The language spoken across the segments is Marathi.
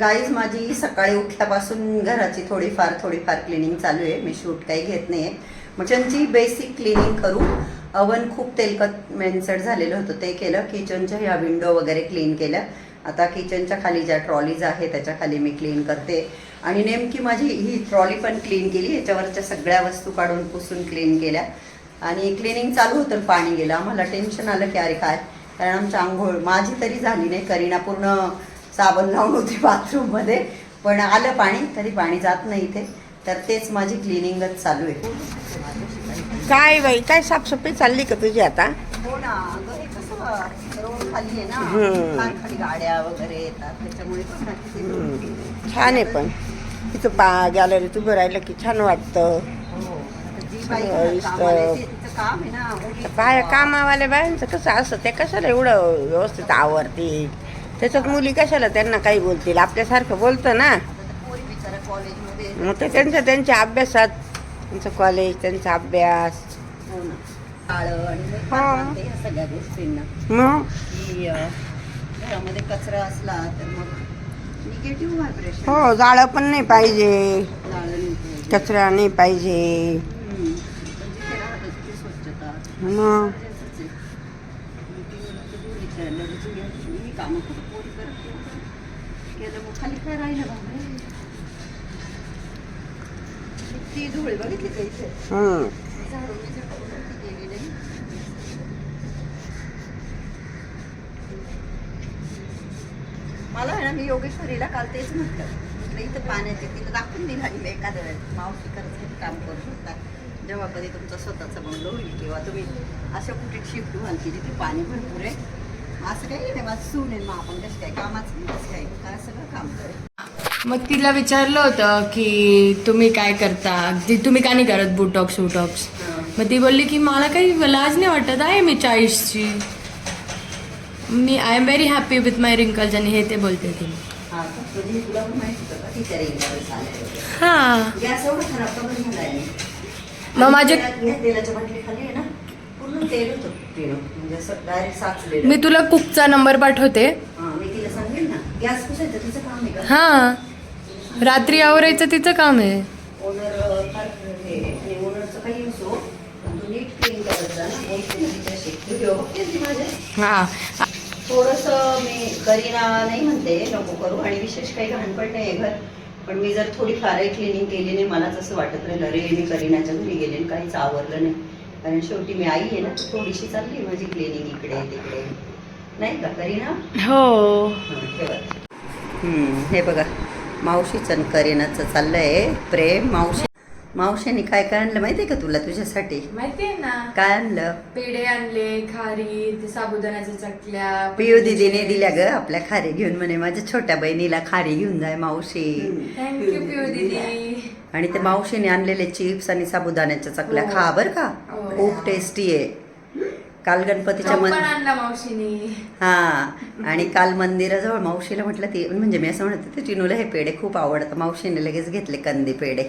गाईज माझी सकाळी उठल्यापासून घराची थोडीफार थोडीफार क्लिनिंग चालू आहे. मी शूट काही घेत नाही आहे मग बेसिक क्लिनिंग करू अवन खूप तेलकट मेनसट झालेलं होतं. ते केलं. किचनच्या ह्या विंडो वगैरे क्लीन केल्या. आता किचनच्या खाली ज्या ट्रॉलीज आहे त्याच्याखाली मी क्लीन करते. आणि नेमकी माझी ही ट्रॉली पण क्लीन केली. याच्यावरच्या सगळ्या वस्तू काढून पुसून क्लीन केल्या. आणि क्लिनिंग चालू होतं पाणी गेलं. आम्हाला टेन्शन आलं की अरे काय? कारण आमच्या आंघोळ माझी तरी झाली नाही. करीना पूर्ण साबण लावून होती बाथरूममध्ये पण आलं पाणी तरी पाणी जात नाही इथे. तर तेच माझी क्लिनिंगच चालू आहे. काय बाई काय साफसफाई चालली का तुझी आता? हो ना रोड खाली आहे ना. खाली गाड्या वगैरे येतात त्याच्यामुळे. छान आहे पण. तिथं पा गॅलरीत उभं राहिलं की छान वाटतं. हो. बाया कामावाल्या बायांचं कसं असतं ते कशाला एवढं व्यवस्थित आवडते त्याच्यात मुली कशाला त्यांना काही बोलतील? आपल्यासारखं बोलतं ना. मग ते त्यांच्या त्यांच्या अभ्यासात त्यांचं कॉलेज त्यांचा अभ्यास. सगळ्या गोष्टींना. मग? घरामध्ये कचरा असला तर मग निगेटिव्ह व्हायब्रेशन हो जाळं पण नाही पाहिजे. कचरा नाही पाहिजे. मग? गरजेचंच आहे. मी ती मुलं तर दूर विचारलं, "विजू या, मी कामं करत. नाही." केलं मग खाली काय राहिलं ती धुळे बघितली का इथे. झाडून गेलेले. मला आहे ना मी योगेश्वरीला काल तेच म्हटलं म्हटलं इथं पाण्याचे तिला दाखवून दिलं मी एखाद्या वेळेस मावशी करत काम करू शकता जेव्हा कधी तुमचा स्वतःचा बंगलो होईल किंवा तुम्ही अशा कुठे शिफ्ट व्हाल की जिथे पाणी भरपूर आहे असं काही नाही माझं सून आहे मग आपण कसं काय कामाचं नाही कसं काय काय सगळं काम करेल मग तिला विचारलं होतं की तुम्ही काय करता? ती तुम्ही का नाही करत बुटॉक्स वुटॉक्स मग ती बोलली की मला काही लाज नाही वाटत आहे मी चाळीसची. मी I am very happy with my wrinkles आणि हे ते बोलते ती. हा मग माझे तेलाच्या बाटली खाली आहे ना? तेल होतं पिणं म्हणजे असं डायरेक्ट साचलेलं. मी तुला कुकचा नंबर पाठवते. हा मी तिला सांगेल ना. गॅस पुसायचं तिचं काम आहे का? हां. रात्री आवरायचं तिचं काम आहे. ओनर फार हे आणि ओनरचं काही असो पण तू नीट क्लीन करत जा ना. बोलते ना तिच्याशी. व्हिडिओ बघते ती माझे? हां. थोडंसं मी करीना नाही म्हणते नको करू. आणि विशेष काही घाणपण नाही आहे घर. पण मी जर थोडी फारही क्लिनिंग केली नाही मलाच असं वाटत राहिलं अरे मी करीनाच्या घरी गेले आणि काहीच आवरलं नाही. कारण शेवटी मी आई आहे ना थोडीशी चालली माझी क्लिनिंग इकडे तिकडे. नाही का करीना? हो. हं, बघा मावशीचं आणि करीनाचं चाललंय प्रेम. मावशी मावशीने काय काय आणलं माहितीये का तुला तुझ्यासाठी? माहितीये ना. काय आणलं? पेढे आणले खारी ते साबुदाण्याच्या चकल्या पियू दिदीने दिल्या ग आपल्या खारी घेऊन म्हणे माझ्या छोट्या बहिणीला खारी घेऊन जाय मावशी. थँक्यू पिऊ दीदी. आणि ते मावशीने आणलेले चिप्स आणि साबुदाण्याच्या चकल्या. खा बर का. हो. खूप टेस्टी आहे. काल गणपतीच्या मावशीने. हा. आणि काल मंदिराजवळ मावशीला म्हटलं ती म्हणजे मी असं म्हणत होते चिनूला हे पेढे खूप आवडतं मावशीने लगेच घेतले कंदी पेढे.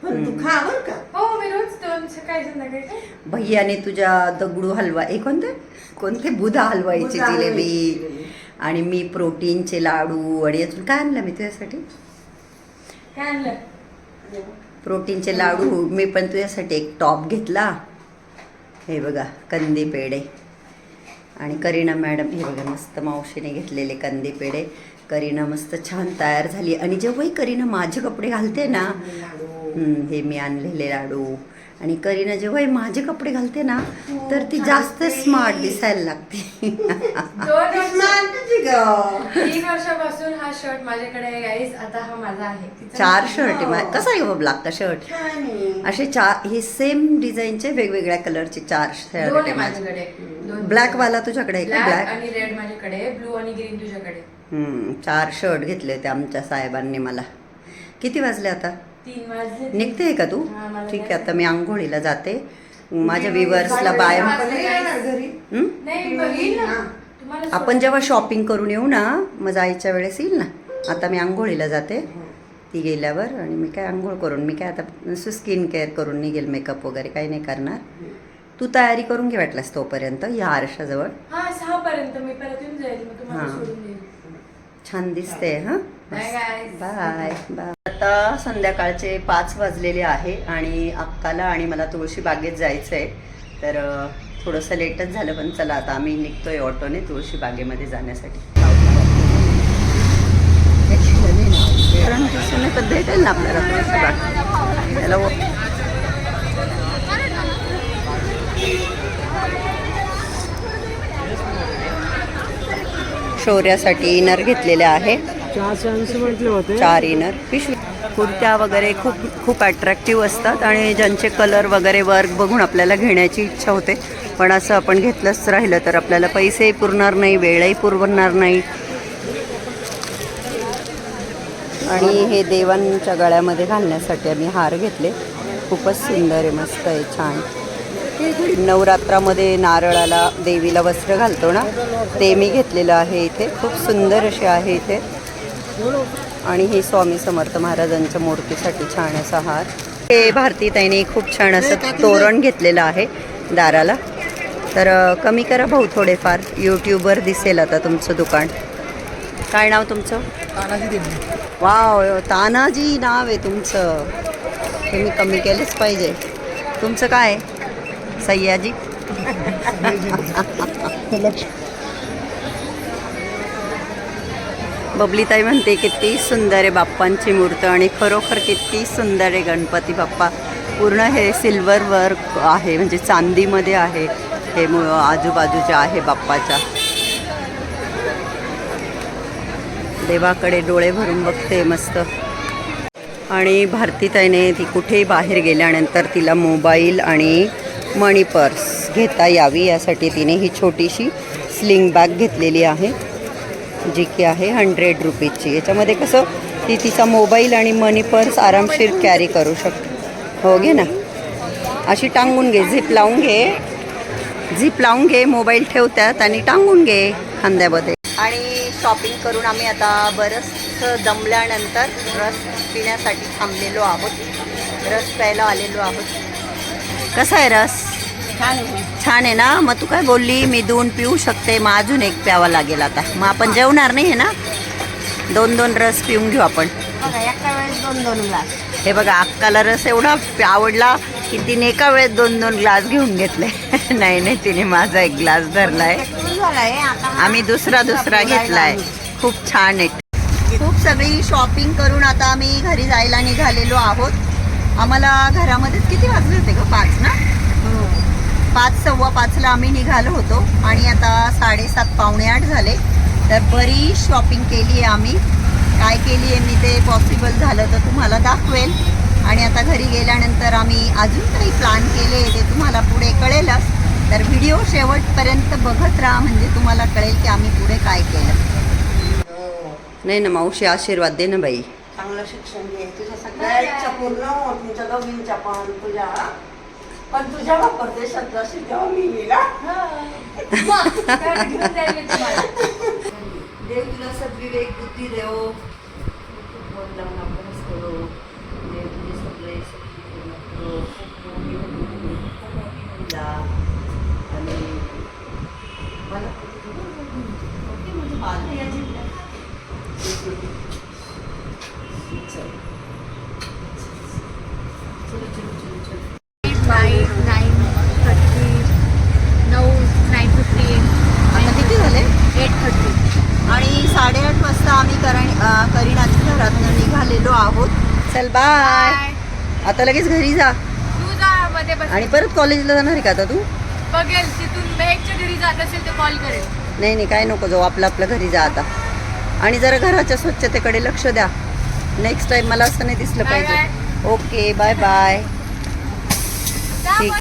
हो? भैयाने तुझ्या दगडू हलवा हे कोणते? कोणते? बुधा हलवाईची बुधा जिलेबी. आणि मी प्रोटीनचे लाडू आणि अजून काय आणलं मी तुझ्यासाठी? काय आणलं? प्रोटीनचे लाडू. मी पण तुझ्यासाठी एक टॉप घेतला. हे बघा कंदी पेढे. आणि करीना मॅडम हे बघा मस्त मावशीने घेतलेले कंदी पेढे. करीना मस्त छान तयार झाली. आणि जेव्हाही करीना माझे कपडे घालते ना हे मी आणलेले लाडू. आणि करीना जेव्हाही माझे कपडे घालते ना तर ती जास्त स्मार्ट दिसायला लागते. दोन वर्ष मानते ग. तीन वर्षापासून हा शर्ट माझ्याकडे आहे गाईस आता हा माझा आहे. तिचा चार नाही. शर्ट आहे. मा- कसा आहे बाबा लागतं शर्ट. असे चार हे सेम डिझाईनचे वेगवेगळ्या कलरचे चार शर्ट आहे आहे माझे. माझ्याकडे. ब्लॅक वाला तुझ्याकडे आहे का? ब्लॅक आणि रेड माझ्याकडे ब्लू आणि ग्रीन तुझ्याकडे हम्म, चार शर्ट घेतले होते आमच्या साहेबांनी मला. किती वाजले आता? निघते का तू? हा, ठीक आहे. आता मी आंघोळीला जाते. माझ्या विवर्सला बाय- आपण जेव्हा शॉपिंग करून येऊ ना मग जायच्या वेळेस येईल ना. आता मी आंघोळीला जाते. ती गेल्यावर आणि मी काय आंघोळ करून मी काय आता नुसतं स्किन केअर करून निघेल मेकअप वगैरे काही नाही करणार. तू तयारी करून घे वाटलास तोपर्यंत या आरशाजवळ. हा सहा पर्यंत मी परत येऊन जाईल मग तुम्हाला. सोडून देईल. छान दिसते हा. बाय बाय आता संध्याकाळचे पाच वाजलेले आहे आणि अक्काला आणि मला तुळशी बागेत जायचं आहे तर थोडंसं लेटच झालं पण चला आता आम्ही निघतोय ऑटोने तुळशी बागेमध्ये जाण्यासाठी. कारण दिसून तर भेटेल ना आपल्याला तुळशी बाग. त्याला व- शौर्यासाठी इनर घेतलेले आहे. म्हटले होते. चार इनर. पिशवी. कुर्त्या वगैरे खूप खूप अट्रॅक्टिव्ह असतात आणि ज्यांचे कलर वगैरे वर्क बघून आपल्याला घेण्याची इच्छा होते. पण असं आपण घेतलंच राहिलं तर आपल्याला पैसेही पुरणार नाही वेळही पुरवणार नाही. आणि हे देवांच्या गळ्यामध्ये घालण्यासाठी आम्ही हार घेतले. खूपच सुंदर आहे मस्त आहे छान. नवरात्रामध्ये नारळाला देवीला वस्त्र घालतो ना ते मी घेतलेलं आहे इथे. खूप सुंदर असे आहे इथे. आणि ही स्वामी समर्थ महाराजांच्या मूर्तीसाठी छान असा हार. हे भारतीताईने खूप छान असं तोरण घेतलेलं आहे दाराला. तर कमी करा भाऊ थोडेफार. यूट्यूबवर दिसेल आता तुमचं दुकान. काय नाव तुमचं? वाव तानाजी नाव आहे तुमचं. हे मी कमी केलंच पाहिजे. तुमचं काय आहे? बबलीताई म्हणते किती सुंदर आहे बाप्पांची मूर्त आणि खरोखर किती सुंदर आहे गणपती बाप्पा. पूर्ण हे सिल्वर वर्क आहे म्हणजे चांदीमध्ये आहे. हे आजूबाजूच्या आहे बाप्पाच्या. देवाकडे डोळे भरून बघते मस्त. आणि भारतीताईने ती कुठेही बाहेर गेल्यानंतर तिला मोबाईल आणि मणी पर्स घेता यावी यासाठी तिने ही छोटीशी स्लिंग बॅग घेतलेली आहे. जी की आहे हंड्रेड रुपीजची याच्यामध्ये कसं ती तिचा मोबाईल आणि मनी पर्स आरामशीर कॅरी करू शकते. हो घे ना. अशी टांगून घे. झिप लावून घे. झिप लावून घे. मोबाईल ठेवतात आणि टांगून घे खांद्यामध्ये. आणि शॉपिंग करून आम्ही आता बरंच दमल्यानंतर रस पिण्यासाठी थांबलेलो आहोत. रस प्यायला आलेलो आहोत. कसा आहे रस? छान आहे ना? मग तू काय बोलली? मी दोन पिऊ शकते मग अजून एक प्यावा लागेल आता. मग आपण जेवणार नाही आहे ना? दोन दोन रस पिऊन घेऊ आपण. एका वेळेस दोन दोन ग्लास. हे बघा अक्काला रस एवढा आवडला की तिने एका वेळेस दोन दोन ग्लास घेऊन घेतले. नाही नाही तिने माझा एक ग्लास धरलाय. आम्ही दुसरा दुसरा घेतलाय. खूप छान आहे. खूप सगळी शॉपिंग करून आता आम्ही घरी जायला निघालेलो आहोत. आम्हाला घरामध्येच किती वाजले होते ग? पाच ना? पाच सव्वा पाचला आम्ही निघालो होतो आणि आता साडेसात पावणे आठ झाले. तर बरी शॉपिंग केली आहे आम्ही. काय केली आहे मी ते पॉसिबल झालं तर तुम्हाला दाखवेल. आणि आता घरी गेल्यानंतर आम्ही अजून काही प्लॅन केले ते तुम्हाला पुढे कळेलच. तर व्हिडिओ शेवटपर्यंत बघत राहा म्हणजे तुम्हाला कळेल की आम्ही पुढे काय केलं. नाही ना मावशी आशीर्वाद दे ना बाई. चांगलं शिक्षण घे. तुझ्या सगळ्या इच्छा पूर्ण तुमच्या दोघींच्या पण तुझ्या. पण तुझ्या परदेशात जशी तेव्हा मी येईल हा. देव तुला सद्विवेक बुद्धी देव. मन लावून अभ्यास करो. देव तुझे सगळे. आणि मला म्हणजे या जिल्ह्यात चल. चलो, चलो, चलो, चलो. नाईन नाईन थर्टी नऊ नाईन फिफ्टी आता किती झाले एट थर्टी आणि साडेआठ वाजता आम्ही करण अं, करीनाच्या घरातनं निघालेलो आहोत चल बाय. आता लगेच घरी जा. तू जा मध्ये बस. आणि परत कॉलेजला जाणार आहे का आता तू? बघेल तिथून मेहकच्या घरी जात असेल तर कॉल करेल. नाही नाही काय नको जाऊ आपलं आपलं घरी जा आता. आणि जरा घराच्या स्वच्छतेकडे लक्ष द्या. नेक्स्ट टाइम मला असं नाही दिसलं Bye, पाहिजे. ओके बाय बाय ठीक.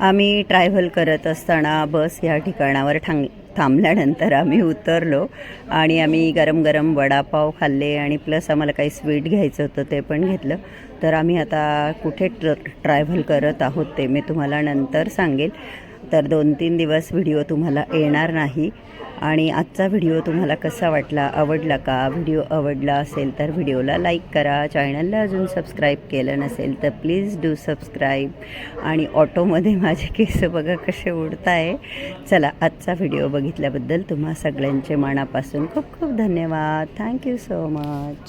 आम्ही ट्रॅव्हल करत असताना बस या ठिकाणावर ठांग थांबल्यानंतर आम्ही उतरलो आणि आम्ही गरम गरम वडापाव खाल्ले आणि प्लस आम्हाला काही स्वीट घ्यायचं होतं ते पण घेतलं. तर आम्ही आता कुठे ट्र ट्रॅव्हल करत आहोत ते मी तुम्हाला नंतर सांगेल. तर दोन तीन दिवस व्हिडिओ तुम्हाला येणार नाही. आणि आजचा व्हिडिओ तुम्हाला कसा वाटला आवडला का? व्हिडिओ आवडला असेल तर व्हिडिओला लाईक करा. चॅनलला अजून सबस्क्राईब केलं नसेल तर प्लीज डू सबस्क्राईब. आणि ऑटोमध्ये माझे केस बघा कसे उडत आहे चला आजचा व्हिडिओ बघितल्याबद्दल तुम्हा सगळ्यांचे मनापासून खूप खूप धन्यवाद. Thank you so much.